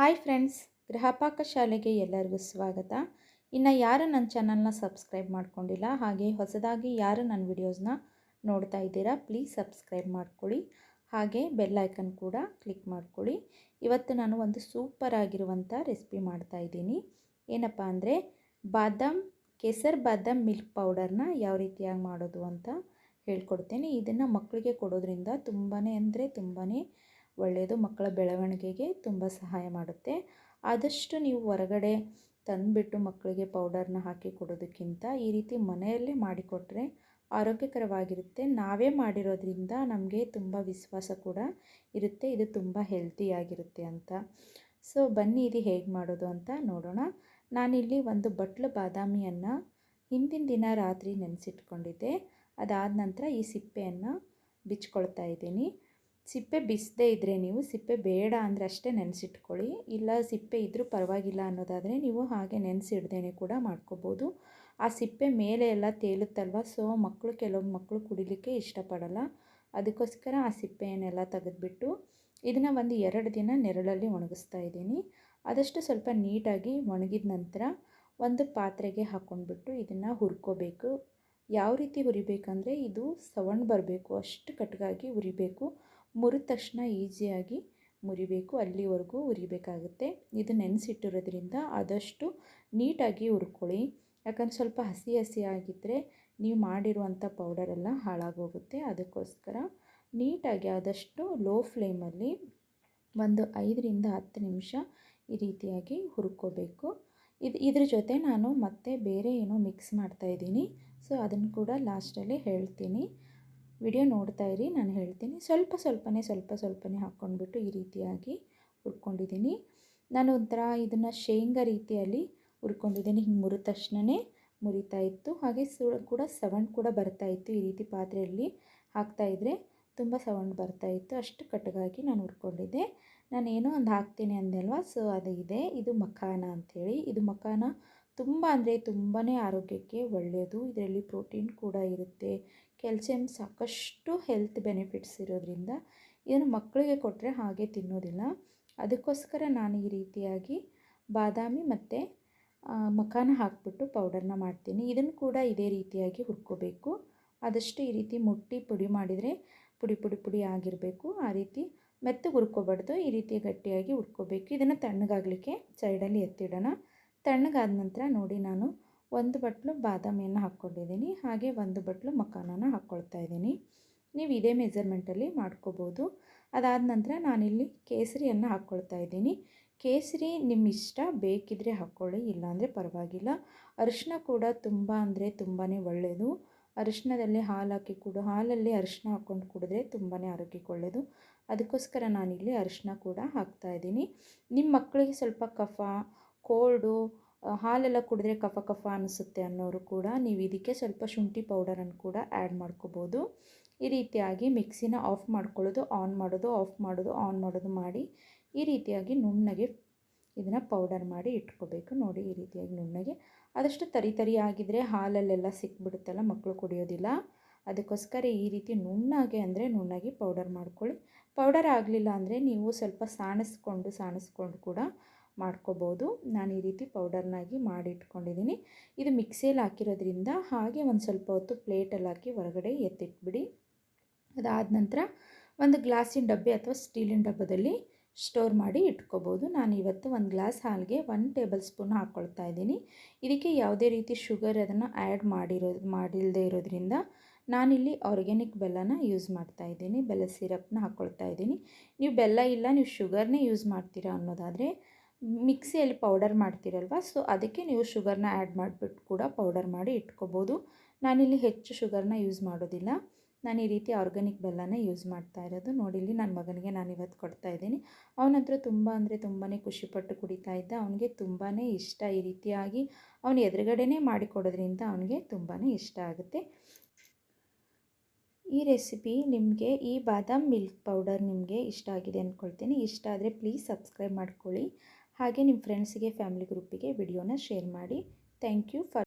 Hi friends Gruhapaka ಶಾಲೆಗೆ ಎಲ್ಲರಿಗೂ ಸ್ವಾಗತ. ಇನ್ನು ಯಾರು ನನ್ನ ಚಾನಲ್ನ ಸಬ್ಸ್ಕ್ರೈಬ್ ಮಾಡ್ಕೊಂಡಿಲ್ಲ, ಹಾಗೆ ಹೊಸದಾಗಿ ಯಾರು ನನ್ನ ವಿಡಿಯೋಸ್ನ ನೋಡ್ತಾ ಇದ್ದೀರಾ, ಪ್ಲೀಸ್ ಸಬ್ಸ್ಕ್ರೈಬ್ ಮಾಡ್ಕೊಳ್ಳಿ. ಹಾಗೆ ಬೆಲ್ ಐಕನ್ ಕೂಡ ಕ್ಲಿಕ್ ಮಾಡ್ಕೊಳ್ಳಿ. ಇವತ್ತು ನಾನು ಒಂದು ಸೂಪರ್ ಆಗಿರುವಂಥ ರೆಸಿಪಿ ಮಾಡ್ತಾ ಇದ್ದೀನಿ. ಏನಪ್ಪ ಅಂದರೆ, ಬಾದಾಮ್, ಕೇಸರ್ ಬಾದಾಮ್ ಮಿಲ್ಕ್ ಪೌಡರ್ನ ಯಾವ ರೀತಿಯಾಗಿ ಮಾಡೋದು ಅಂತ ಹೇಳ್ಕೊಡ್ತೇನೆ. ಇದನ್ನು ಮಕ್ಕಳಿಗೆ ಕೊಡೋದ್ರಿಂದ ತುಂಬಾ ಅಂದರೆ ತುಂಬಾ ಒಳ್ಳೆಯದು, ಮಕ್ಕಳ ಬೆಳವಣಿಗೆಗೆ ತುಂಬ ಸಹಾಯ ಮಾಡುತ್ತೆ. ಆದಷ್ಟು ನೀವು ಹೊರಗಡೆ ತಂದುಬಿಟ್ಟು ಮಕ್ಕಳಿಗೆ ಪೌಡರ್ನ ಹಾಕಿ ಕೊಡೋದಕ್ಕಿಂತ ಈ ರೀತಿ ಮನೆಯಲ್ಲೇ ಮಾಡಿಕೊಟ್ರೆ ಆರೋಗ್ಯಕರವಾಗಿರುತ್ತೆ. ನಾವೇ ಮಾಡಿರೋದ್ರಿಂದ ನಮಗೆ ತುಂಬ ವಿಶ್ವಾಸ ಕೂಡ ಇರುತ್ತೆ, ಇದು ತುಂಬ ಹೆಲ್ತಿಯಾಗಿರುತ್ತೆ ಅಂತ. ಸೊ ಬನ್ನಿ ಇದು ಹೇಗೆ ಮಾಡೋದು ಅಂತ ನೋಡೋಣ. ನಾನಿಲ್ಲಿ ಒಂದು ಬಟ್ಲು ಬಾದಾಮಿಯನ್ನು ಹಿಂದಿನ ದಿನ ರಾತ್ರಿ ನೆನೆಸಿಟ್ಕೊಂಡಿದ್ದೆ. ಅದಾದ ನಂತರ ಈ ಸಿಪ್ಪೆಯನ್ನು ಬಿಚ್ಕೊಳ್ತಾ ಇದ್ದೀನಿ. ಸಿಪ್ಪೆ ಬಿಸದೇ ಇದ್ದರೆ ನೀವು ಸಿಪ್ಪೆ ಬೇಡ ಅಂದರೆ ಅಷ್ಟೇ ನೆನೆಸಿಟ್ಕೊಳ್ಳಿ. ಇಲ್ಲ ಸಿಪ್ಪೆ ಇದ್ದರೂ ಪರವಾಗಿಲ್ಲ ಅನ್ನೋದಾದರೆ ನೀವು ಹಾಗೆ ನೆನೆಸಿಡ್ದೇ ಕೂಡ ಮಾಡ್ಕೋಬೋದು. ಆ ಸಿಪ್ಪೆ ಮೇಲೆ ಎಲ್ಲ ತೇಲುತ್ತಲ್ವ, ಸೊ ಮಕ್ಕಳು ಕೆಲವೊಂದು ಮಕ್ಕಳು ಕುಡಿಲಿಕ್ಕೆ ಇಷ್ಟಪಡಲ್ಲ. ಅದಕ್ಕೋಸ್ಕರ ಆ ಸಿಪ್ಪೆಯನ್ನೆಲ್ಲ ತೆಗೆದುಬಿಟ್ಟು ಇದನ್ನು ಒಂದು ಎರಡು ದಿನ ನೆರಳಲ್ಲಿ ಒಣಗಿಸ್ತಾ ಇದ್ದೀನಿ. ಆದಷ್ಟು ಸ್ವಲ್ಪ ನೀಟಾಗಿ ಒಣಗಿದ ನಂತರ ಒಂದು ಪಾತ್ರೆಗೆ ಹಾಕ್ಕೊಂಡ್ಬಿಟ್ಟು ಇದನ್ನು ಹುರ್ಕೋಬೇಕು. ಯಾವ ರೀತಿ ಹುರಿಬೇಕಂದರೆ ಇದು ಸವಣ್ ಬರಬೇಕು, ಅಷ್ಟು ಕಟ್ಗಾಗಿ ಹುರಿಬೇಕು. ಮುರಿದ ತಕ್ಷಣ ಈಸಿಯಾಗಿ ಮುರಿಬೇಕು. ಅಲ್ಲಿವರೆಗೂ ಉರಿಬೇಕಾಗುತ್ತೆ. ಇದು ನೆನೆಸಿಟ್ಟಿರೋದ್ರಿಂದ ಆದಷ್ಟು ನೀಟಾಗಿ ಹುರ್ಕೊಳ್ಳಿ. ಯಾಕಂದ್ರೆ ಸ್ವಲ್ಪ ಹಸಿ ಹಸಿ ಆಗಿದ್ದರೆ ನೀವು ಮಾಡಿರುವಂಥ ಪೌಡರೆಲ್ಲ ಹಾಳಾಗೋಗುತ್ತೆ. ಅದಕ್ಕೋಸ್ಕರ ನೀಟಾಗಿ ಆದಷ್ಟು ಲೋ ಫ್ಲೇಮಲ್ಲಿ ಒಂದು ಐದರಿಂದ ಹತ್ತು ನಿಮಿಷ ಈ ರೀತಿಯಾಗಿ ಹುರ್ಕೋಬೇಕು. ಇದು ಇದ್ರ ಜೊತೆ ನಾನು ಮತ್ತೆ ಬೇರೆ ಏನೋ ಮಿಕ್ಸ್ ಮಾಡ್ತಾಯಿದ್ದೀನಿ ಸೊ ಅದನ್ನು ಕೂಡ ಲಾಸ್ಟಲ್ಲಿ ಹೇಳ್ತೀನಿ. ವಿಡಿಯೋ ನೋಡ್ತಾ ಇರಿ, ನಾನು ಹೇಳ್ತೀನಿ. ಸ್ವಲ್ಪ ಸ್ವಲ್ಪನೇ ಸ್ವಲ್ಪ ಸ್ವಲ್ಪನೇ ಹಾಕ್ಕೊಂಡ್ಬಿಟ್ಟು ಈ ರೀತಿಯಾಗಿ ಹುರ್ಕೊಂಡಿದ್ದೀನಿ. ನಾನು ಒಂಥರ ಇದನ್ನು ಶೇಂಗಾ ರೀತಿಯಲ್ಲಿ ಹುರ್ಕೊಂಡಿದ್ದೀನಿ. ಹಿಂಗೆ ಮುರಿದ ತಕ್ಷಣವೇ ಮುರಿತಾ ಇತ್ತು. ಹಾಗೆ ಸು, ಕೂಡ ಸೌಂಡ್ ಕೂಡ ಬರ್ತಾಯಿತ್ತು ಈ ರೀತಿ ಪಾತ್ರೆಯಲ್ಲಿ ಹಾಕ್ತಾಯಿದ್ರೆ ತುಂಬ ಸೌಂಡ್ ಬರ್ತಾಯಿತ್ತು ಅಷ್ಟು ಕಟ್ಟಗಾಗಿ ನಾನು ಹುರ್ಕೊಂಡಿದ್ದೆ. ನಾನು ಏನೋ ಒಂದು ಹಾಕ್ತೀನಿ ಅಂದಲ್ವ ಸೊ, ಅದು ಇದೆ. ಇದು ಮಖಾನ ಅಂಥೇಳಿ ಇದು ಮಖಾನ ತುಂಬ ಅಂದರೆ ತುಂಬಾ ಆರೋಗ್ಯಕ್ಕೆ ಒಳ್ಳೆಯದು. ಇದರಲ್ಲಿ ಪ್ರೋಟೀನ್ ಕೂಡ ಇರುತ್ತೆ. ಕ್ಯಾಲ್ಸಿಯಂ ಸಾಕಷ್ಟು ಹೆಲ್ತ್ ಬೆನಿಫಿಟ್ಸ್ ಇರೋದ್ರಿಂದ ಇದನ್ನು ಮಕ್ಕಳಿಗೆ ಕೊಟ್ಟರೆ ಹಾಗೆ ತಿನ್ನೋದಿಲ್ಲ. ಅದಕ್ಕೋಸ್ಕರ ನಾನು ಈ ರೀತಿಯಾಗಿ ಬಾದಾಮಿ ಮತ್ತು ಮಖಾನ ಹಾಕ್ಬಿಟ್ಟು ಪೌಡರ್ನ ಮಾಡ್ತೀನಿ. ಇದನ್ನು ಕೂಡ ಇದೇ ರೀತಿಯಾಗಿ ಹುರ್ಕೋಬೇಕು. ಆದಷ್ಟು ಈ ರೀತಿ ಮುಟ್ಟಿ ಪುಡಿ ಮಾಡಿದರೆ ಪುಡಿ ಪುಡಿ ಪುಡಿ ಆಗಿರಬೇಕು. ಆ ರೀತಿ ಮೆತ್ತಗೆ ಹುರ್ಕೋಬಾರ್ದು. ಈ ರೀತಿ ಗಟ್ಟಿಯಾಗಿ ಹುರ್ಕೋಬೇಕು. ಇದನ್ನು ತಣ್ಣಗಾಗಲಿಕ್ಕೆ ಸೈಡಲ್ಲಿ ಎತ್ತಿಡೋಣ. ತಣ್ಣಗಾದ ನಂತರ ನೋಡಿ ನಾನು ಒಂದು ಬಟ್ಲು ಬಾದಾಮಿಯನ್ನು ಹಾಕ್ಕೊಂಡಿದ್ದೀನಿ, ಹಾಗೆ ಒಂದು ಬಟ್ಲು ಮಖಾನನ ಹಾಕ್ಕೊಳ್ತಾ ಇದ್ದೀನಿ. ನೀವು ಇದೇ ಮೆಜರ್ಮೆಂಟಲ್ಲಿ ಮಾಡ್ಕೋಬೋದು. ಅದಾದ ನಂತರ ನಾನಿಲ್ಲಿ ಕೇಸರಿಯನ್ನು ಹಾಕ್ಕೊಳ್ತಾ ಇದ್ದೀನಿ. ಕೇಸರಿ ನಿಮ್ಮ ಇಷ್ಟ ಬೇಕಿದ್ರೆ ಹಾಕ್ಕೊಳ್ಳಿ, ಇಲ್ಲಾಂದರೆ ಪರವಾಗಿಲ್ಲ. ಅರಿಶಿನ ಕೂಡ ತುಂಬ ಅಂದರೆ ತುಂಬಾ ಒಳ್ಳೆಯದು. ಅರಿಶಿನದಲ್ಲಿ ಹಾಲು ಹಾಕಿ ಕುಡು, ಹಾಲಲ್ಲಿ ಅರಿಶಿನ ಹಾಕ್ಕೊಂಡು ಕುಡಿದ್ರೆ ತುಂಬಾ ಆರೋಗ್ಯಕ್ಕೆ ಒಳ್ಳೆಯದು. ಅದಕ್ಕೋಸ್ಕರ ನಾನಿಲ್ಲಿ ಅರಿಶಿನ ಕೂಡ ಹಾಕ್ತಾಯಿದ್ದೀನಿ ನಿಮ್ಮ ಮಕ್ಕಳಿಗೆ ಸ್ವಲ್ಪ ಕಫ, ಕೋಲ್ಡು ಹಾಲೆಲ್ಲ ಕುಡಿದ್ರೆ ಕಫ ಕಫ ಅನಿಸುತ್ತೆ ಅನ್ನೋರು ಕೂಡ ನೀವು ಇದಕ್ಕೆ ಸ್ವಲ್ಪ ಶುಂಠಿ ಪೌಡರನ್ನು ಕೂಡ ಆ್ಯಡ್ ಮಾಡ್ಕೋಬೋದು. ಈ ರೀತಿಯಾಗಿ ಮಿಕ್ಸಿನ ಆಫ್ ಮಾಡ್ಕೊಳ್ಳೋದು, ಆನ್ ಮಾಡೋದು, ಆಫ್ ಮಾಡೋದು, ಆನ್ ಮಾಡೋದು ಮಾಡಿ ಈ ರೀತಿಯಾಗಿ ನುಣ್ಣಗೆ ಇದನ್ನು ಪೌಡರ್ ಮಾಡಿ ಇಟ್ಕೋಬೇಕು. ನೋಡಿ ಈ ರೀತಿಯಾಗಿ ನುಣ್ಣಗೆ. ಆದಷ್ಟು ತರಿ ತರಿ ಆಗಿದ್ದರೆ ಹಾಲಲ್ಲೆಲ್ಲ ಸಿಕ್ಬಿಡುತ್ತಲ್ಲ ಮಕ್ಕಳು ಕುಡಿಯೋದಿಲ್ಲ. ಅದಕ್ಕೋಸ್ಕರ ಈ ರೀತಿ ನುಣ್ಣಗೆ ಅಂದರೆ ನುಣ್ಣಗೆ ಪೌಡರ್ ಮಾಡ್ಕೊಳ್ಳಿ. ಪೌಡರ್ ಆಗಲಿಲ್ಲ ಅಂದರೆ ನೀವು ಸ್ವಲ್ಪ ಸಾಣಿಸ್ಕೊಂಡು ಸಾಣಿಸ್ಕೊಂಡು ಕೂಡ ಮಾಡ್ಕೋಬೋದು. ನಾನು ಈ ರೀತಿ ಪೌಡರ್ನಾಗಿ ಮಾಡಿ ಇಟ್ಕೊಂಡಿದ್ದೀನಿ ಇದು ಮಿಕ್ಸಿಯಲ್ಲಿ ಹಾಕಿರೋದ್ರಿಂದ ಹಾಗೆ ಒಂದು ಸ್ವಲ್ಪ ಹೊತ್ತು ಪ್ಲೇಟಲ್ಲಿ ಹಾಕಿ ಹೊರಗಡೆ ಎತ್ತಿಟ್ಬಿಡಿ. ಅದಾದ ನಂತರ ಒಂದು ಗ್ಲಾಸಿನ ಡಬ್ಬೆ ಅಥವಾ ಸ್ಟೀಲಿನ ಡಬ್ಬದಲ್ಲಿ ಸ್ಟೋರ್ ಮಾಡಿ ಇಟ್ಕೋಬೋದು. ನಾನು ಇವತ್ತು ಒಂದು ಗ್ಲಾಸ್ ಹಾಲಿಗೆ ಒನ್ ಟೇಬಲ್ ಸ್ಪೂನ್ ಹಾಕ್ಕೊಳ್ತಾ ಇದ್ದೀನಿ. ಇದಕ್ಕೆ ಯಾವುದೇ ರೀತಿ ಶುಗರ್ ಅದನ್ನು ಆ್ಯಡ್ ಮಾಡಿರೋ ಮಾಡಿಲ್ಲದೆ ಇರೋದ್ರಿಂದ ನಾನಿಲ್ಲಿ ಆರ್ಗ್ಯಾನಿಕ್ ಬೆಲ್ಲನ ಯೂಸ್ ಮಾಡ್ತಾ ಇದ್ದೀನಿ. ಬೆಲ್ಲ ಸಿರಪ್ನ ಹಾಕ್ಕೊಳ್ತಾ ಇದ್ದೀನಿ. ನೀವು ಬೆಲ್ಲ ಇಲ್ಲ, ನೀವು ಶುಗರ್ನೇ ಯೂಸ್ ಮಾಡ್ತೀರಾ ಅನ್ನೋದಾದರೆ ಮಿಕ್ಸಿಯಲ್ಲಿ ಪೌಡರ್ ಮಾಡ್ತೀರಲ್ವ? ಸೊ ಅದಕ್ಕೆ ನೀವು ಶುಗರ್ನ ಆ್ಯಡ್ ಮಾಡಿಬಿಟ್ಟು ಕೂಡ ಪೌಡರ್ ಮಾಡಿ ಇಟ್ಕೋಬೋದು. ನಾನಿಲ್ಲಿ ಹೆಚ್ಚು ಶುಗರ್ನ ಯೂಸ್ ಮಾಡೋದಿಲ್ಲ. ನಾನು ಈ ರೀತಿ ಆರ್ಗ್ಯಾನಿಕ್ ಬೆಲ್ಲನ ಯೂಸ್ ಮಾಡ್ತಾ ಇರೋದು. ನೋಡಿಲ್ಲಿ ನನ್ನ ಮಗನಿಗೆ ನಾನು ಇವತ್ತು ಕೊಡ್ತಾ ಇದ್ದೀನಿ. ಅವನತ್ರ ತುಂಬ ಅಂದರೆ ತುಂಬಾ ಖುಷಿಪಟ್ಟು ಕುಡಿತಾ ಇದ್ದ. ಅವನಿಗೆ ತುಂಬಾ ಇಷ್ಟ ಈ ರೀತಿಯಾಗಿ. ಅವನು ಎದುರುಗಡೆನೇ ಮಾಡಿಕೊಡೋದ್ರಿಂದ ಅವನಿಗೆ ತುಂಬಾ ಇಷ್ಟ ಆಗುತ್ತೆ. ಈ ರೆಸಿಪಿ ನಿಮಗೆ ಈ ಬಾದಾಮ್ ಮಿಲ್ಕ್ ಪೌಡರ್ ನಿಮಗೆ ಇಷ್ಟ ಆಗಿದೆ ಅಂದ್ಕೊಳ್ತೀನಿ ಇಷ್ಟ ಆದರೆ ಪ್ಲೀಸ್ ಸಬ್ಸ್ಕ್ರೈಬ್ ಮಾಡ್ಕೊಳ್ಳಿ. ಹಾಗೆ ನಿಮ್ಮ ಫ್ರೆಂಡ್ಸಿಗೆ ಫ್ಯಾಮಿಲಿ ಗ್ರೂಪಿಗೆ ವಿಡಿಯೋನ ಶೇರ್ ಮಾಡಿ. Thank you for